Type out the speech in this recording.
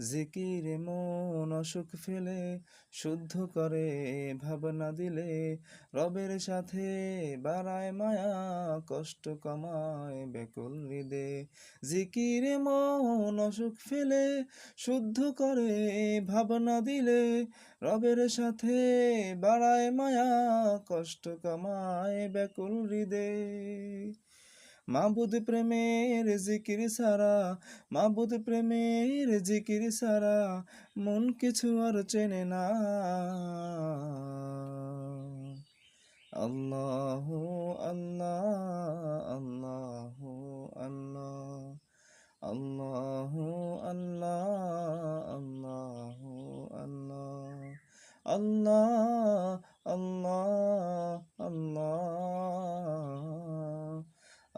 জিকিরে মন অসুখ ফেলে, শুদ্ধ করে ভাবনা দিলে, রবের সাথে বাড়ায় মায়া, কষ্ট কমায় বেকুল হৃদে। জিকিরে মন অসুখ ফেলে, শুদ্ধ করে ভাবনা দিলে, রবের সাথে বাড়ায় মায়া, কষ্ট কমায় ব্যাকুল হৃদে। মাবুদ প্রেমের জিকির সারা মাবুদ প্রেমের জিকির সারা মন কিছু আর চেনে না আল্লাহ আল্লাহ আল্লাহ আল্লাহ আল্লাহ আল্লাহ আল্লাহ আল্লাহ